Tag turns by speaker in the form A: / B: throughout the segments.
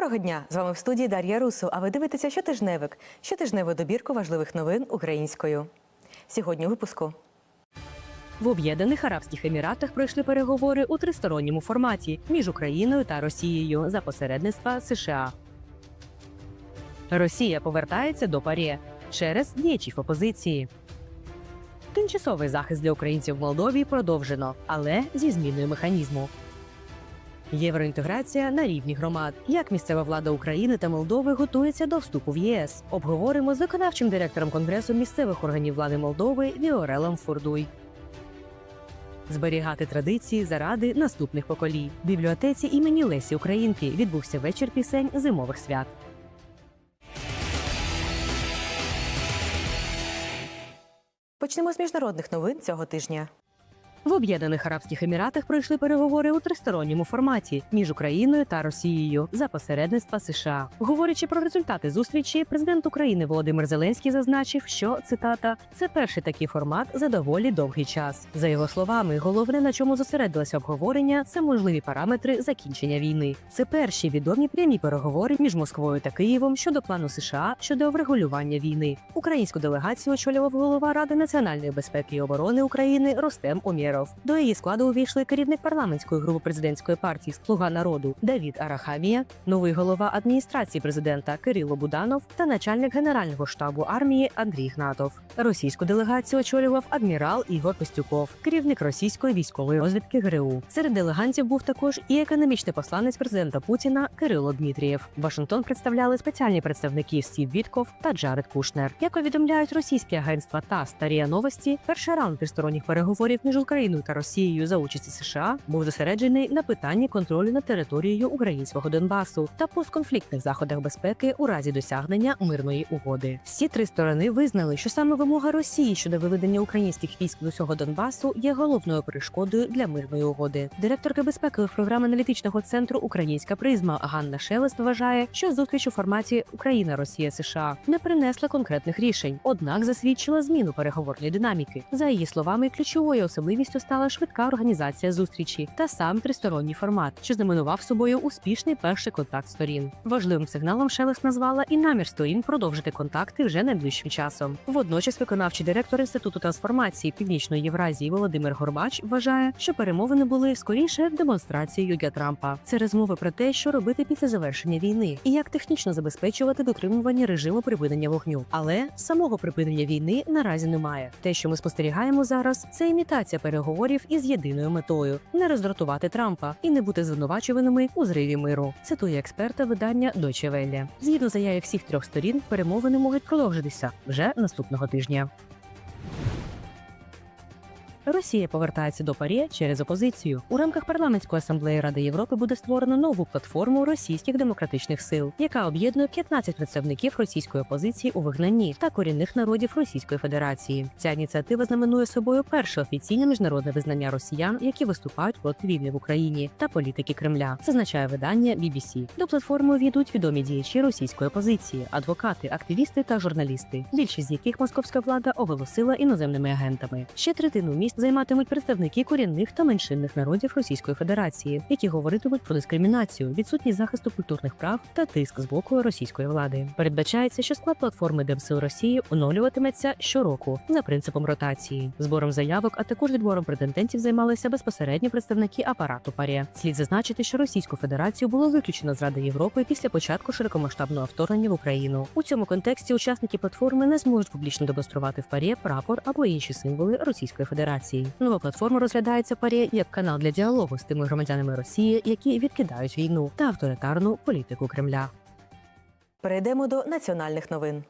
A: Доброго дня! З вами в студії Дар'я Русу. А ви дивитеся щотижневик, щотижневу добірку важливих новин українською. Сьогодні випуску.
B: В Об'єднаних Арабських Еміратах пройшли переговори у тристоронньому форматі між Україною та Росією за посередництва США. Росія повертається до ПАРЄ через діячів опозиції. Тимчасовий захист для українців в Молдові продовжено, але зі зміною механізму. Євроінтеграція на рівні громад. Як місцева влада України та Молдови готується до вступу в ЄС? Обговоримо з виконавчим директором Конгресу місцевих органів влади Молдови Віорелом Фурдуй. Зберігати традиції заради наступних поколінь. В бібліотеці імені Лесі Українки відбувся вечір пісень зимових свят.
A: Почнемо з міжнародних новин цього тижня.
B: В Об'єднаних Арабських Еміратах пройшли переговори у тристоронньому форматі між Україною та Росією за посередництва США. Говорячи про результати зустрічі, президент України Володимир Зеленський зазначив, що цитата це перший такий формат за доволі довгий час. За його словами, головне на чому зосередилося обговорення, це можливі параметри закінчення війни. Це перші відомі прямі переговори між Москвою та Києвом щодо плану США щодо врегулювання війни. Українську делегацію очолював голова Ради національної безпеки і оборони України Ростем Омєров. До її складу увійшли керівник парламентської групи президентської партії Слуга народу Давід Арахамія, новий голова адміністрації президента Кирило Буданов та начальник генерального штабу армії Андрій Гнатов. Російську делегацію очолював адмірал Ігор Костюков, керівник російської військової розвідки ГРУ. Серед делегантів був також і економічний посланець президента Путіна Кирило Дмитрієв. Вашингтон представляли спеціальні представники Стів Вітков та Джаред Кушнер. Як повідомляють російські агентства та РІА Новості, перший раунд тристоронніх переговорів між Україною та Росією за участі США був зосереджений на питанні контролю над територією українського Донбасу та постконфліктних заходах безпеки у разі досягнення мирної угоди. Всі три сторони визнали, що саме вимога Росії щодо виведення українських військ до всього Донбасу є головною перешкодою для мирної угоди. Директорка безпекових програм аналітичного центру Українська призма Ганна Шелест вважає, що зустріч у форматі Україна, Росія, США не принесла конкретних рішень, однак засвідчила зміну переговорної динаміки. За її словами, ключовою особливістю стала швидка організація зустрічі та сам тристоронній формат, що знаменував собою успішний перший контакт сторін. Важливим сигналом Шелест назвала і намір сторін продовжити контакти вже найближчим часом. Водночас, виконавчий директор інституту трансформації Північної Євразії Володимир Горбач вважає, що перемовини були скоріше демонстрацією для Трампа. Це розмови про те, що робити після завершення війни, і як технічно забезпечувати дотримування режиму припинення вогню. Але самого припинення війни наразі немає. Те, що ми спостерігаємо зараз, це імітація переговорів із єдиною метою не роздратувати Трампа і не бути звинувачуваними у зриві миру. Цитує експерта видання Deutsche Welle. Згідно заяви всіх трьох сторін, перемовини можуть продовжитися вже наступного тижня. Росія повертається до ПАРЄ через опозицію. У рамках парламентської асамблеї Ради Європи буде створено нову платформу російських демократичних сил, яка об'єднує 15 представників російської опозиції у вигнанні та корінних народів Російської Федерації. Ця ініціатива знаменує собою перше офіційне міжнародне визнання росіян, які виступають проти війни в Україні та політики Кремля. Зазначає видання BBC. До платформи увійдуть відомі діячі російської опозиції, адвокати, активісти та журналісти, більшість з яких московська влада оголосила іноземними агентами. Ще третину місць займатимуть представники корінних та меншинних народів Російської Федерації, які говоритимуть про дискримінацію, відсутність захисту культурних прав та тиск з боку російської влади. Передбачається, що склад платформи Демсил Росії оновлюватиметься щороку за принципом ротації. Збором заявок, а також відбором претендентів займалися безпосередньо представники апарату ПАРЄ. Слід зазначити, що Російську Федерацію було виключено з Ради Європи після початку широкомасштабного вторгнення в Україну. У цьому контексті учасники платформи не зможуть публічно демонструвати в ПАРЄ прапор або інші символи Російської Федерації. Нова платформа розглядається парі як канал для діалогу з тими громадянами Росії, які відкидають війну та авторитарну політику Кремля.
A: Перейдемо до національних новин.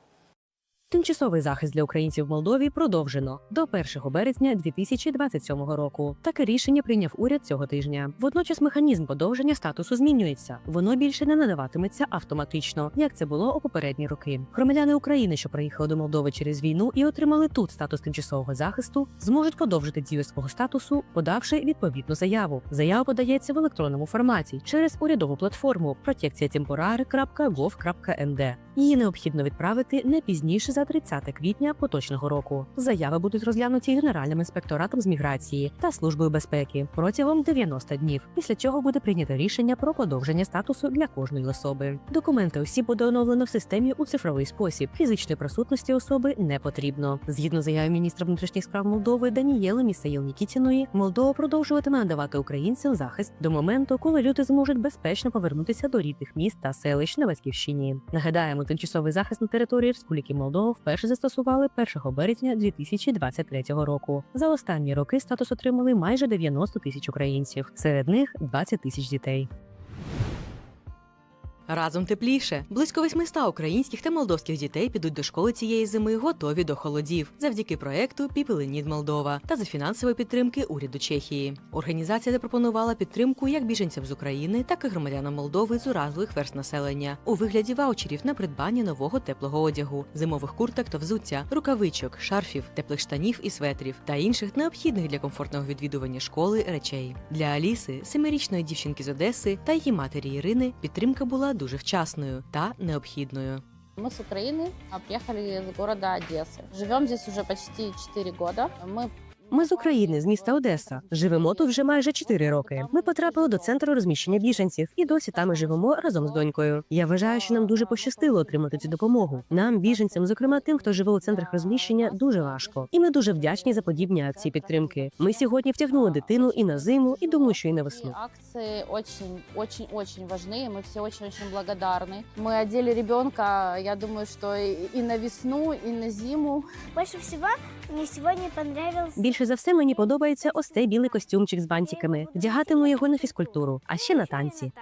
B: Тимчасовий захист для українців в Молдові продовжено до 1 березня 2027 року. Таке рішення прийняв уряд цього тижня. Водночас механізм подовження статусу змінюється. Воно більше не надаватиметься автоматично, як це було у попередні роки. Громадяни України, що приїхали до Молдови через війну і отримали тут статус тимчасового захисту, зможуть подовжити дію свого статусу, подавши відповідну заяву. Заява подається в електронному форматі через урядову платформу протекціятемпорари.gov.nd. Її необхідно відправити не пізніше за 30 квітня поточного року. Заяви будуть розглянуті Генеральним інспекторатом з міграції та службою безпеки протягом 90 днів. Після чого буде прийнято рішення про подовження статусу для кожної особи. Документи осіб буде оновлено в системі у цифровий спосіб. Фізичної присутності особи не потрібно. Згідно заяви міністра внутрішніх справ Молдови Данієли Місаїл Нікітіної, Молдова продовжуватиме надавати українцям захист до моменту, коли люди зможуть безпечно повернутися до рідних міст та селищ на батьківщині. Нагадаємо, тимчасовий захист на території Республіки Молдова вперше застосували 1 березня 2023 року. За останні роки статус отримали майже 90 тисяч українців, серед них 20 тисяч дітей.
A: Разом тепліше. Близько 800 українських та молдовських дітей підуть до школи цієї зими готові до холодів завдяки проекту Need Молдова та за фінансової підтримки уряду Чехії. Організація запропонувала підтримку як біженцям з України, так і громадянам Молдови з уразливих верст населення у вигляді ваучерів на придбання нового теплого одягу, зимових курток та взуття, рукавичок, шарфів, теплих штанів і светрів та інших необхідних для комфортного відвідування школи речей. Для Аліси, семирічної дівчинки з Одеси та її матері Ірини, підтримка була дуже вчасною та необхідною.
C: Мы с Украины а, приехали из города Одессы. Живем здесь уже почти 4 года. Мы
B: Ми з України, з міста Одеса. Живемо тут вже майже 4 роки. Ми потрапили до центру розміщення біженців і досі там і живемо разом з донькою. Я вважаю, що нам дуже пощастило отримати цю допомогу. Нам, біженцям, зокрема тим, хто живе у центрах розміщення, дуже важко. І ми дуже вдячні за подібні акції підтримки. Ми сьогодні втягнули дитину і на зиму, і думаю, що і на весну.
C: акции очень, очень, очень важны. Мы все очень-очень благодарны. Мы одели ребенка, я думаю, что и и на весну, и на зиму.
D: Больше всего мне сегодня понравился
B: Більше за все мені подобається ось цей білий костюмчик з бантиками. Вдягатиму його на фізкультуру, а ще на танці.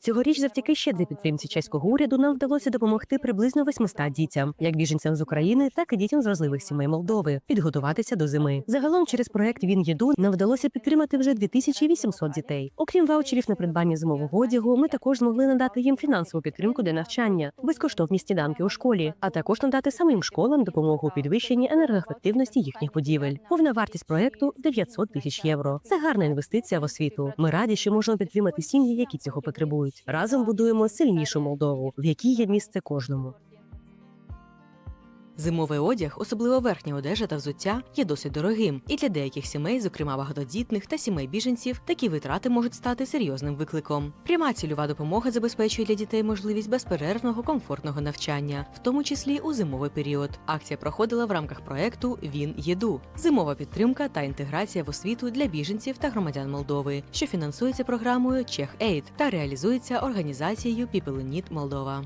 B: Цьогоріч, завдяки щедрій підтримці чеського уряду, нам вдалося допомогти приблизно 800 дітям, як біженцям з України, так і дітям з вразливих сімей Молдови, підготуватися до зими. Загалом, через проект Він єду нам вдалося підтримати вже 2800 дітей. Окрім ваучерів на придбання зимового одягу, ми також змогли надати їм фінансову підтримку для навчання, безкоштовні сніданки у школі, а також надати самим школам допомогу у підвищенні енергоефективності їхніх будівель. Повна вартість проекту 900 тисяч євро. Це гарна інвестиція в освіту. Ми раді, що можемо підтримати сім'ї, які цього потребують. Разом будуємо сильнішу Молдову, в якій є місце кожному.
A: Зимовий одяг, особливо верхня одежа та взуття, є досить дорогим, і для деяких сімей, зокрема багатодітних та сімей біженців, такі витрати можуть стати серйозним викликом. Пряма цільова допомога забезпечує для дітей можливість безперервного комфортного навчання, в тому числі у зимовий період. Акція проходила в рамках проекту Він єду зимова підтримка та інтеграція в освіту для біженців та громадян Молдови, що фінансується програмою CzechAid та реалізується організацією People in Need Молдова.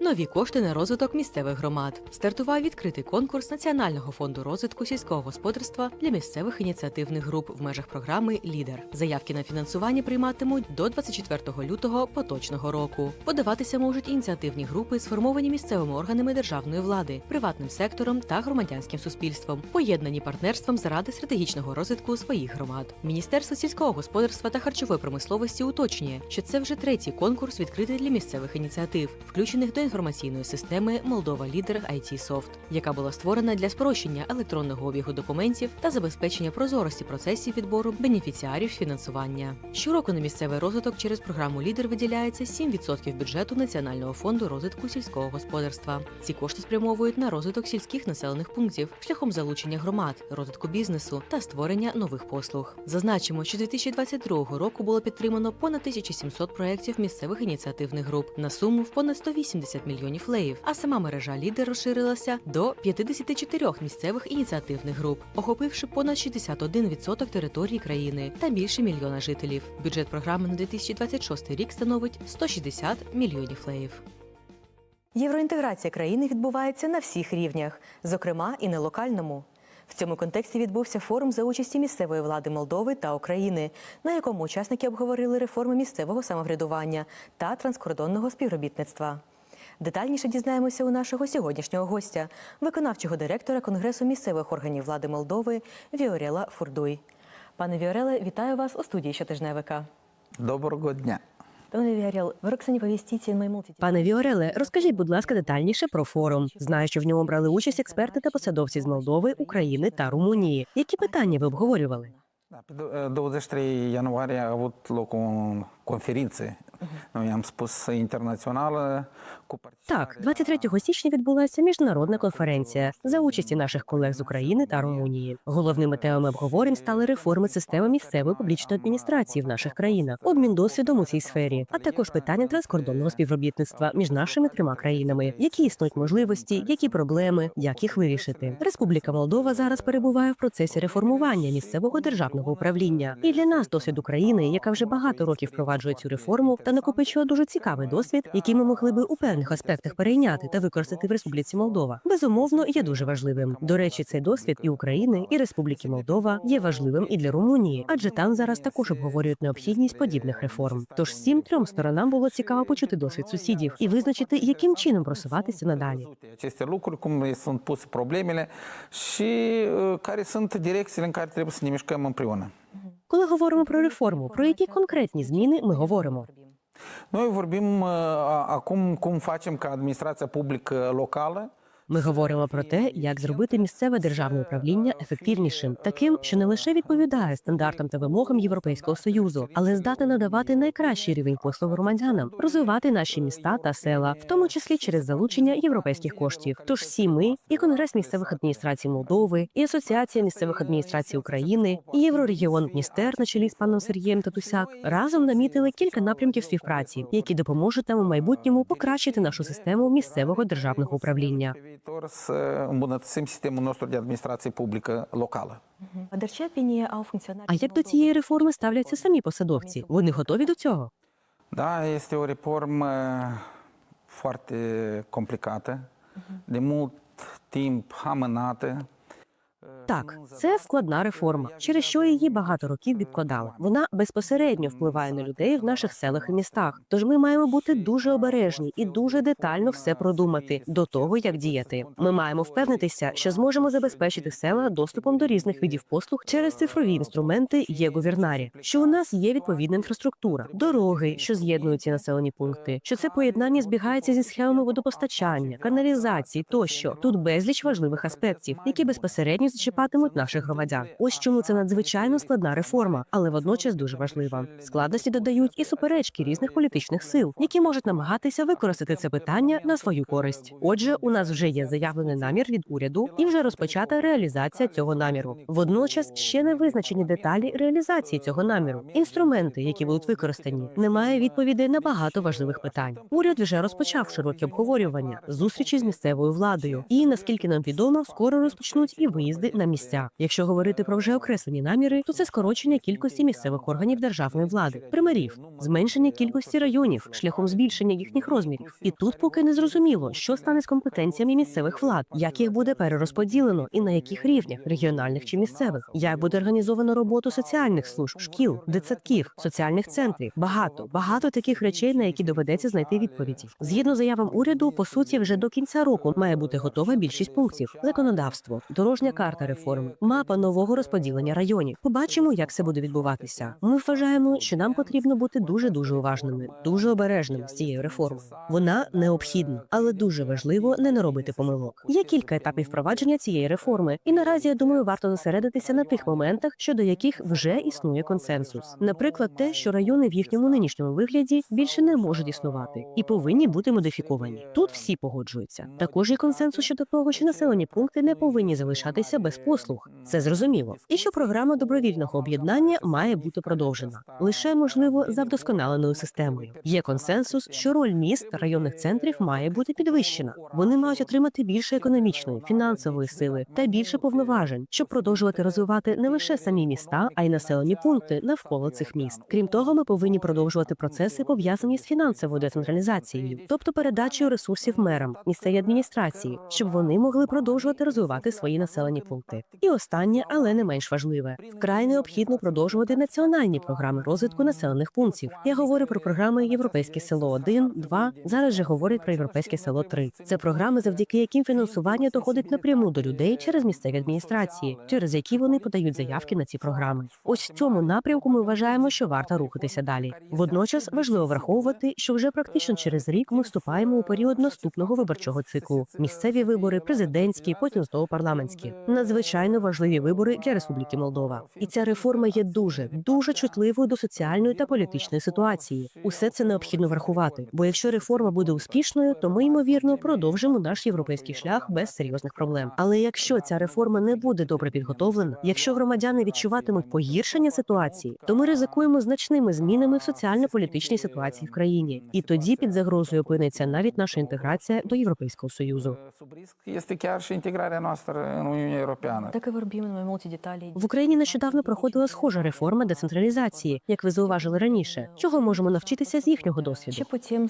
A: Нові кошти на розвиток місцевих громад. Стартував відкритий конкурс Національного фонду розвитку сільського господарства для місцевих ініціативних груп в межах програми Лідер. Заявки на фінансування прийматимуть до 24 лютого поточного року. Подаватися можуть ініціативні групи, сформовані місцевими органами державної влади, приватним сектором та громадянським суспільством, поєднані партнерством заради стратегічного розвитку своїх громад. Міністерство сільського господарства та харчової промисловості уточнює, що це вже третій конкурс відкритий для місцевих ініціатив, включених до інформаційної системи Молдова Лідер IT Софт, яка була створена для спрощення електронного обігу документів та забезпечення прозорості процесів відбору бенефіціарів фінансування. Щороку на місцевий розвиток через програму Лідер виділяється 7% бюджету Національного фонду розвитку сільського господарства. Ці кошти спрямовують на розвиток сільських населених пунктів шляхом залучення громад, розвитку бізнесу та створення нових послуг. Зазначимо, що з 2022 року було підтримано понад 1700 проєктів місцевих ініціативних груп на суму в понад 180 мільйонів леїв, а сама мережа лідер розширилася до 54 місцевих ініціативних груп, охопивши понад 61% території країни та більше мільйона жителів. Бюджет програми на 2026 рік становить 160 мільйонів леїв. Євроінтеграція країни відбувається на всіх рівнях, зокрема і на локальному. В цьому контексті відбувся форум за участі місцевої влади Молдови та України, на якому учасники обговорили реформи місцевого самоврядування та транскордонного співробітництва. Детальніше дізнаємося у нашого сьогоднішнього гостя, виконавчого директора Конгресу місцевих органів влади Молдови Віорела Фурдуй. Пане Віореле, вітаю вас у студії щотижневика.
E: Доброго дня.
A: Пане Віорел, ви Роксані.
B: Пане Віореле, розкажіть, будь лака, детальніше про форум. Знаю, що в ньому брали участь експерти та посадовці з Молдови, України та Румунії. Які питання ви обговорювали?
E: Da, pe do- 23 ianuarie a avut loc Ну, spus
B: Так, 23 січня відбулася міжнародна конференція за участі наших колег з України та Румунії. Головними темами обговорень стали реформи системи місцевої публічної адміністрації в наших країнах, обмін досвідом у цій сфері, а також питання транскордонного співробітництва між нашими трьома країнами, які існують можливості, які проблеми, як їх вирішити. Республіка Молдова зараз перебуває в процесі реформування місцевого державного управління. І для нас досвід України, яка вже багато років впроваджує цю реформу та накопичує дуже цікавий досвід, який ми могли би у певних аспектах перейняти та використати в Республіці Молдова, безумовно є дуже важливим. До речі, цей досвід і України, і Республіки Молдова є важливим і для Румунії, адже там зараз також обговорюють необхідність подібних реформ. Тож всім трьом сторонам було цікаво почути досвід сусідів і визначити, яким чином просуватися надалі.
E: care sunt direcțiile în care trebuie să ne mișcăm împreună.
B: Коли говоримо про реформу, про які конкретні зміни ми говоримо?
E: Noi vorbim uh, a- acum cum facem ca administrația publică locală
B: Ми говоримо про те, як зробити місцеве державне управління ефективнішим, таким, що не лише відповідає стандартам та вимогам Європейського союзу, але здатне надавати найкращий рівень послуг громадянам, розвивати наші міста та села, в тому числі через залучення європейських коштів. Тож всі ми, і Конгрес місцевих адміністрацій Молдови, і Асоціація місцевих адміністрацій України, і Єврорегіон Дністер на чолі з паном Сергієм Татусяк разом намітили кілька напрямків співпраці, які допоможуть нам у майбутньому покращити нашу систему місцевого державного управління.
E: Să îmbunătățim sistemul nostru de administrație publică locală.
B: А як до цієї реформи ставляться самі посадовці? Вони готові до цього?
E: Da, este o reformă foarte complicată, de mult timp amânată.
B: Так, це складна реформа, через що її багато років відкладали. Вона безпосередньо впливає на людей в наших селах і містах. Тож ми маємо бути дуже обережні і дуже детально все продумати до того, як діяти. Ми маємо впевнитися, що зможемо забезпечити села доступом до різних видів послуг через цифрові інструменти є гувернарі. Що у нас є відповідна інфраструктура, дороги, що з'єднують ці населені пункти, що це поєднання збігається зі схемами водопостачання, каналізації тощо. Тут безліч важливих аспектів, які безпосередньо зачіпатимуть наших громадян. Ось чому це надзвичайно складна реформа, але водночас дуже важлива. Складності додають і суперечки різних політичних сил, які можуть намагатися використати це питання на свою користь. Отже, у нас вже є заявлений намір від уряду і вже розпочата реалізація цього наміру. Водночас ще не визначені деталі реалізації цього наміру. Інструменти, які будуть використані, немає відповідей на багато важливих питань. Уряд вже розпочав широкі обговорювання, зустрічі з місцевою владою, і наскільки нам відомо, скоро розпочнуть і виїзди на місця. Якщо говорити про вже окреслені наміри, то це скорочення кількості місцевих органів державної влади, примирів, зменшення кількості районів шляхом збільшення їхніх розмірів. І тут поки не зрозуміло, що стане з компетенціями місцевих влад, як їх буде перерозподілено і на яких рівнях регіональних чи місцевих, як буде організовано роботу соціальних служб, шкіл, дитсадків, соціальних центрів. Багато багато таких речей, на які доведеться знайти відповіді. Згідно заявам уряду, по суті, вже до кінця року має бути готова більшість пунктів: законодавство, дорожня карта реформи, мапа нового розподілення районів. Побачимо, як це буде відбуватися. Ми вважаємо, що нам потрібно бути дуже дуже уважними, дуже обережними з цією реформою. Вона необхідна, але дуже важливо не наробити помилок. Є кілька етапів впровадження цієї реформи, і наразі я думаю, варто зосередитися на тих моментах, щодо яких вже існує консенсус. Наприклад, те, що райони в їхньому нинішньому вигляді більше не можуть існувати і повинні бути модифіковані. Тут всі погоджуються. Також є консенсус щодо того, що населені пункти не повинні залишатися без послуг. Це зрозуміло. І що програма добровільного об'єднання має бути продовжена лише можливо за вдосконаленою системою. Є консенсус, що роль міст та районних центрів має бути підвищена. Вони мають отримати більше економічної, фінансової сили та більше повноважень, щоб продовжувати розвивати не лише самі міста, а й населені пункти навколо цих міст. Крім того, ми повинні продовжувати процеси пов'язані з фінансовою децентралізацією, тобто передачею ресурсів мерам, місцевій адміністрації, щоб вони могли продовжувати розвивати свої населені пункти. І останнє, але не менш важливе, вкрай необхідно продовжувати національні програми розвитку населених пунктів. Я говорю про програми Європейське село 1, 2, Зараз же говорять про європейське село 3. Це програми, завдяки яким фінансування доходить напряму до людей через місцеві адміністрації, через які вони подають заявки на ці програми. Ось в цьому напрямку ми вважаємо, що варто рухатися далі. Водночас важливо враховувати, що вже практично через рік ми вступаємо у період наступного виборчого циклу: місцеві вибори, президентські, потім знову парламентські. На надзвичайно важливі вибори для Республіки Молдова. І ця реформа є дуже дуже чутливою до соціальної та політичної ситуації. Усе це необхідно врахувати. Бо якщо реформа буде успішною, то ми ймовірно продовжимо наш європейський шлях без серйозних проблем. Але якщо ця реформа не буде добре підготовлена, якщо громадяни відчуватимуть погіршення ситуації, то ми ризикуємо значними змінами в соціально-політичній ситуації в країні, і тоді під загрозою опиниться навіть наша інтеграція до Європейського союзу.
E: Este chiar și integrarea noastră
A: Mai multe
B: В Україні нещодавно проходила схожа реформа децентралізації, як ви зауважили раніше. Чого можемо навчитися з їхнього досвіду?
A: Ce потім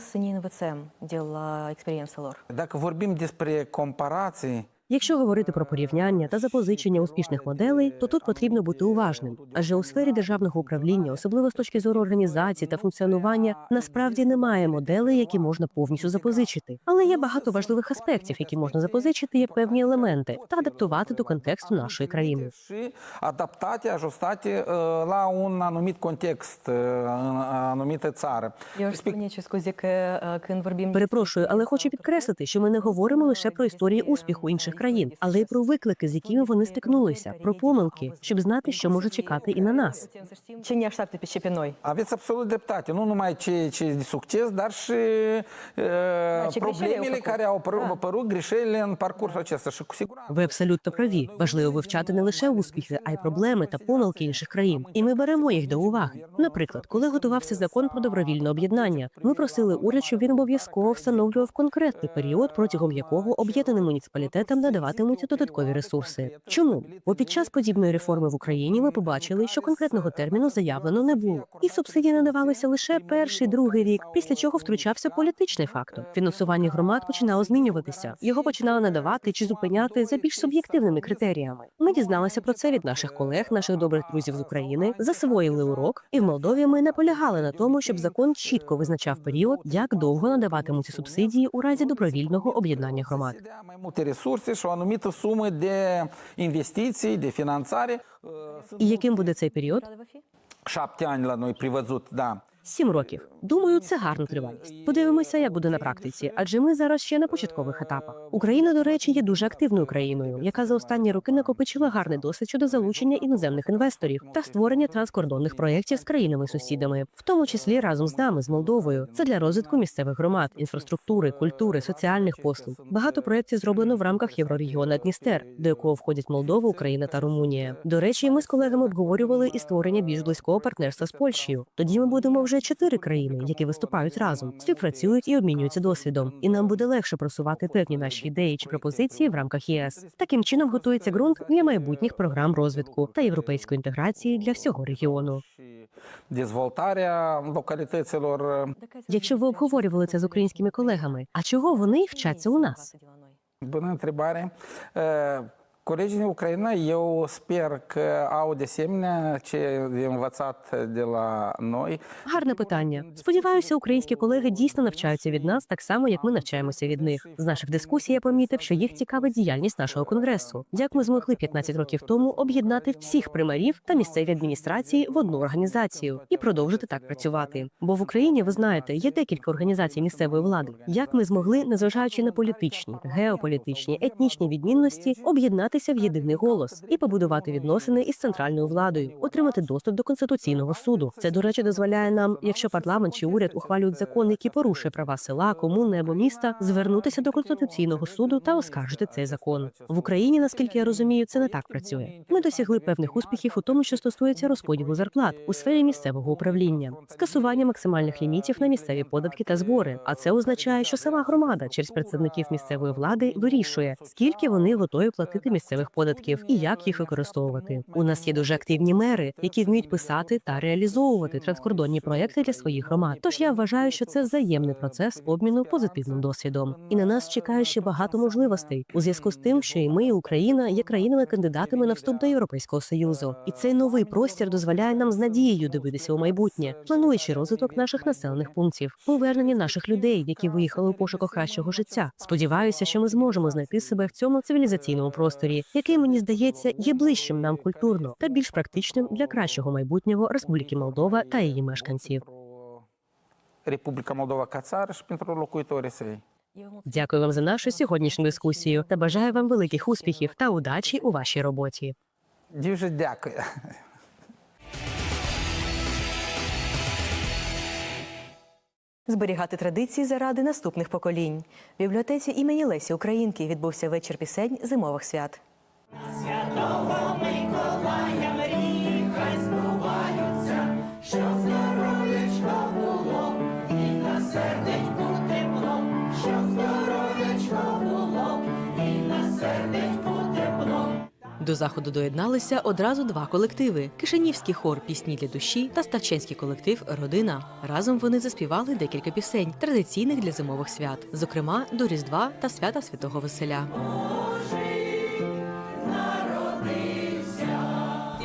A: experiența lor?
E: Dacă vorbim despre comparații,
B: Якщо говорити про порівняння та запозичення успішних моделей, то тут потрібно бути уважним. Адже у сфері державного управління, особливо з точки зору організації та функціонування, насправді немає моделей, які можна повністю запозичити. Але є багато важливих аспектів, які можна запозичити, як певні елементи, та адаптувати до контексту нашої країни.
E: și adaptate, ajustate uh, la un anumit context uh, în anumită țară.
A: Я ж спинячи scuze că uh, când vorbim
B: Перепрошую, але хочу підкреслити, що ми не говоримо лише про історії успіху інших країн, але й про виклики, з якими вони стикнулися, про помилки, щоб знати, що може чекати і на нас.
A: ce
E: de succes, dar și uh,
A: ce greșeli au
E: problemele
A: făcut.
E: care au apărut,
A: Da.
E: apărut, greșelile în parcursul acesta. Și cu siguranță.
B: Ви абсолютно праві. Важливо вивчати не лише успіхи, а й проблеми та помилки інших країн. І ми беремо їх до уваги. Наприклад, коли готувався закон про добровільне об'єднання, ми просили уряд, щоб він обов'язково встановлював конкретний період, протягом якого об'єднаним муніципалітетам надаватимуться додаткові ресурси. Чому? Бо під час подібної реформи в Україні ми побачили, що конкретного терміну заявлено не було, і субсидії надавалися лише перший другий рік, після чого втручався політичний фактор. Фінансування громад починало змінюватися. Його починали надавати чи зупиняти за більш суб'єктивними критеріями. Ми дізналися про це від наших колег, наших добрих друзів з України, засвоїли урок, і в Молдові ми наполягали на тому, щоб закон чітко визначав період, як довго надаватимуться субсидії у разі добровільного об'єднання громад.
E: Se sumă de investiții, de finanțare. Uh, Sunt
B: І яким буде цей період?
E: șapte ani la noi prevăzut, da.
B: Сім років. Думаю, це гарна тривалість. Подивимося, як буде на практиці, адже ми зараз ще на початкових етапах. Україна, до речі, є дуже активною країною, яка за останні роки накопичила гарний досвід щодо залучення іноземних інвесторів та створення транскордонних проєктів з країнами-сусідами, в тому числі разом з нами, з Молдовою. Це для розвитку місцевих громад, інфраструктури, культури, соціальних послуг. Багато проєктів зроблено в рамках єврорегіону Дністер, до якого входять Молдова, Україна та Румунія. До речі, ми з колегами обговорювали і створення більш близького партнерства з Польщею. Тоді ми будемо вже чотири країни, які виступають разом, співпрацюють і обмінюються досвідом. І нам буде легше просувати певні наші ідеї чи пропозиції в рамках ЄС. Таким чином готується ґрунт для майбутніх програм розвитку та європейської інтеграції для всього регіону. Якщо ви обговорювали це з українськими колегами, а чого вони вчаться у нас?
E: Colegii din Ucraina, eu sper că au de asemenea ce învățat de la noi.
B: Гарне питання. Сподіваюся, українські колеги дійсно навчаються від нас так само, як ми навчаємося від них. З наших дискусій я помітив, що їх цікавить діяльність нашого конгресу. Як ми змогли 15 років тому об'єднати всіх примарів та місцеві адміністрації в одну організацію і продовжити так працювати. Бо в Україні, ви знаєте, є декілька організацій місцевої влади. Як ми змогли, незважаючи на політичні, геополітичні, етнічні відмінності, об'єднатися в єдиний голос і побудувати відносини із центральною владою, отримати доступ до конституційного суду. Це, до речі, дозволяє нам, якщо парламент чи уряд ухвалюють закон, який порушує права села, комуни або міста, звернутися до конституційного суду та оскаржити цей закон. В Україні, наскільки я розумію, це не так працює. Ми досягли певних успіхів у тому, що стосується розподілу зарплат у сфері місцевого управління, скасування максимальних лімітів на місцеві податки та збори. А це означає, що сама громада через представників місцевої влади вирішує, скільки вони готові платити місцевих податків і як їх використовувати. У нас є дуже активні мери, які вміють писати та реалізовувати транскордонні проекти для своїх громад. Тож я вважаю, що це взаємний процес обміну позитивним досвідом. І на нас чекає ще багато можливостей у зв'язку з тим, що і ми, і Україна є країнами-кандидатами на вступ до Європейського союзу. І цей новий простір дозволяє нам з надією дивитися у майбутнє, плануючи розвиток наших населених пунктів, повернення наших людей, які виїхали у пошуках кращого життя. Сподіваюся, що ми зможемо знайти себе в цьому цивілізаційному просторі, який мені здається є ближчим нам культурно та більш практичним для кращого майбутнього Республіки Молдова та її мешканців.
E: Републіка Молдова locuitorii săi.
B: Дякую вам за нашу сьогоднішню дискусію та бажаю вам великих успіхів та удачі у вашій роботі.
E: Дуже дякую.
A: Зберігати традиції заради наступних поколінь. В бібліотеці імені Лесі Українки відбувся вечір пісень зимових свят. До заходу доєдналися одразу два колективи: Кишинівський хор Пісні для душі та Ставченський колектив Родина. Разом вони заспівали декілька пісень, традиційних для зимових свят, зокрема до Різдва та свята Святого Веселя.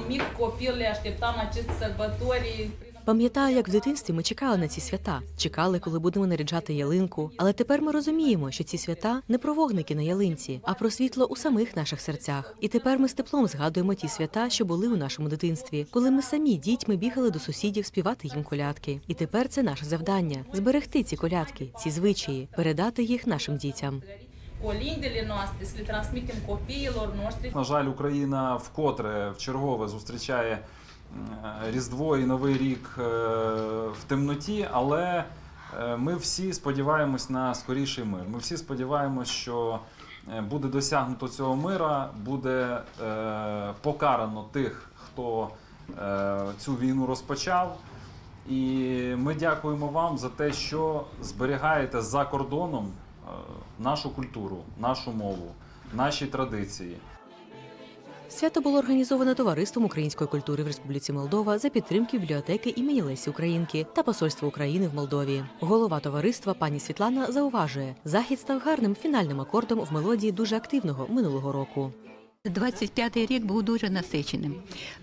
F: Mic copil le на.
A: Пам'ятаю, як в дитинстві ми чекали на ці свята, чекали, коли будемо наряджати ялинку. Але тепер ми розуміємо, що ці свята не про вогники на ялинці, а про світло у самих наших серцях. І тепер ми з теплом згадуємо ті свята, що були у нашому дитинстві, коли ми самі дітьми бігали до сусідів співати їм колядки. І тепер це наше завдання зберегти ці колядки, ці звичаї, передати їх нашим дітям.
G: На жаль, Україна вкотре в чергове зустрічає Різдво і Новий рік е, в темноті, але е, ми всі сподіваємось на скоріший мир. Ми всі сподіваємось, що е, буде досягнуто цього мира, буде е, покарано тих, хто е, цю війну розпочав. І ми дякуємо вам за те, що зберігаєте за кордоном е, нашу культуру, нашу мову, наші традиції.
A: Свято було організоване товариством української культури в Республіці Молдова за підтримки бібліотеки імені Лесі Українки та Посольства України в Молдові. Голова товариства пані Світлана зауважує, захід став гарним фінальним акордом в мелодії дуже активного минулого року.
H: 25-й рік був дуже насиченим.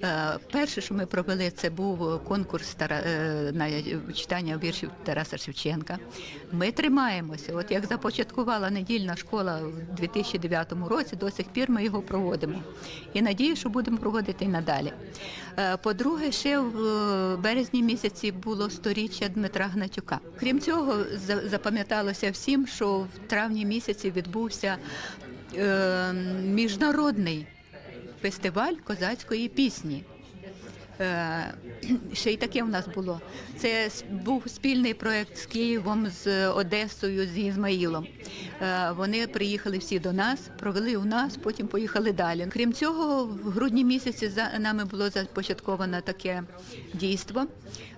H: Е, Перше, що ми провели, це був конкурс е, на читання віршів Тараса Шевченка. Ми тримаємося. От як започаткувала недільна школа в 2009 році, до сих пір ми його проводимо. І надію, що будемо проводити і надалі. Е, По-друге, ще в березні місяці було сторіччя Дмитра Гнатюка. Крім цього, запам'яталося всім, що в травні місяці відбувся е, міжнародний фестиваль козацької пісні. Е, Ще й таке в нас було. Це був спільний проєкт з Києвом, з Одесою, з Ізмаїлом. Е, Вони приїхали всі до нас, провели у нас, потім поїхали далі. Крім цього, в грудні місяці за нами було започатковано таке дійство.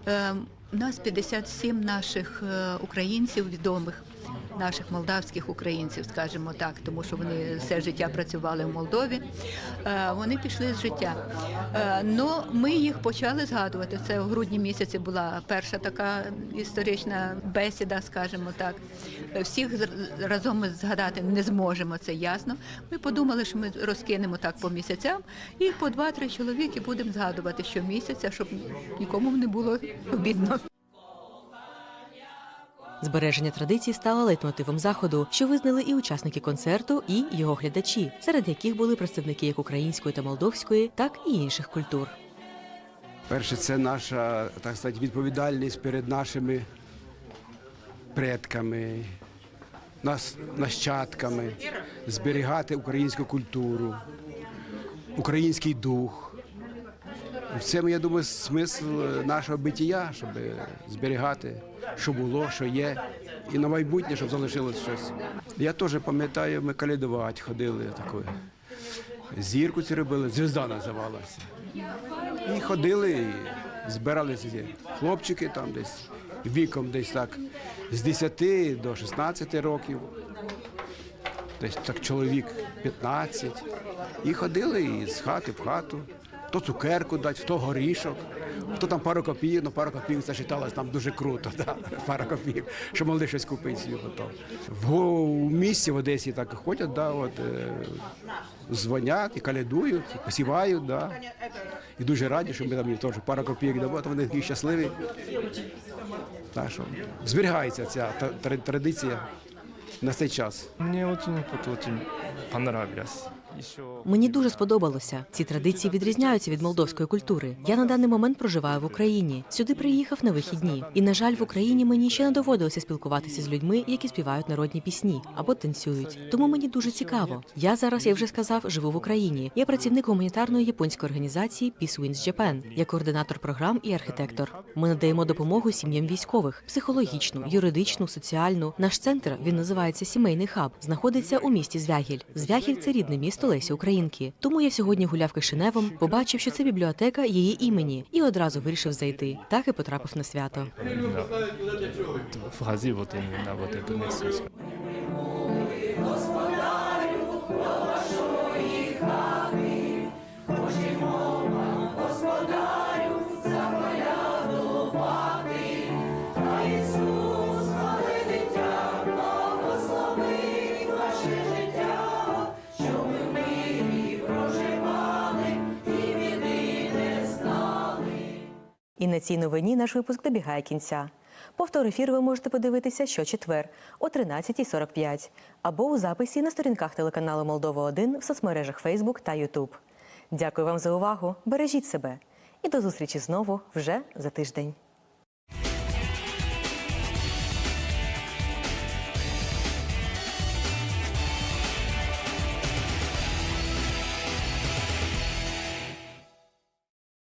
H: Е, У нас 57 наших українців відомих наших молдавських українців, скажімо так, тому що вони все життя працювали в Молдові. Е, Вони пішли з життя. Е, Но ми їх почали згадувати. Це в грудні місяці була перша така історична бесіда, скажімо так. Всіх разом ми згадати не зможемо, це ясно. Ми подумали, що ми розкинемо так по місяцям, і по два-три чоловіки будемо згадувати щомісяця, щоб нікому не було обідно.
A: Збереження традицій стало лейтмотивом заходу, що визнали і учасники концерту, і його глядачі, серед яких були представники як української та молдовської, так і інших культур.
I: Перше, це наша так сказати, відповідальність перед нашими предками, нас, нащадками, зберігати українську культуру, український дух. В цьому, я думаю, смисл нашого биття, щоб зберігати, що було, що є, і на майбутнє, щоб залишилось щось. Я теж пам'ятаю, ми калідувати ходили такою. Зірку ці робили, звізда називалася. І ходили, і збиралися хлопчики там десь віком десь так з 10 до 16 років, десь так чоловік 15. І ходили і з хати в хату. Хто цукерку дать, хто горішок, хто там пару копійок, ну пару копійок це вважалось там дуже круто, да, пару копійок, що могли щось купити собі потім. В, в місті в Одесі так ходять, да, от, е, дзвонять і калядують, посівають, да. І дуже раді, що ми там їм теж пару копійок дамо, то вони такі щасливі. Так що зберігається ця традиція на цей час.
J: Мне очень, вот, понравилось.
A: Мені дуже сподобалося. Ці традиції відрізняються від молдовської культури. Я на даний момент проживаю в Україні. Сюди приїхав на вихідні. І на жаль, в Україні мені ще не доводилося спілкуватися з людьми, які співають народні пісні або танцюють. Тому мені дуже цікаво. Я зараз, як вже сказав, живу в Україні. Я працівник гуманітарної японської організації Peace Wins Japan. Я координатор програм і архітектор. Ми надаємо допомогу сім'ям військових, психологічну, юридичну, соціальну. Наш центр він називається Сімейний хаб. Знаходиться у місті Звягіль. Звягіль це рідне місто Лесі Українки. Тому я сьогодні гуляв Кишиневом, побачив, що це бібліотека її імені, і одразу вирішив зайти. Так і потрапив на свято.
J: вот именно вот эту местность.
A: І на цій новині наш випуск добігає кінця. Повтор ефіру ви можете подивитися щочетвер о 13.45 або у записі на сторінках телеканалу Молдова 1 в соцмережах Facebook та YouTube. Дякую вам за увагу. Бережіть себе і до зустрічі знову вже за тиждень.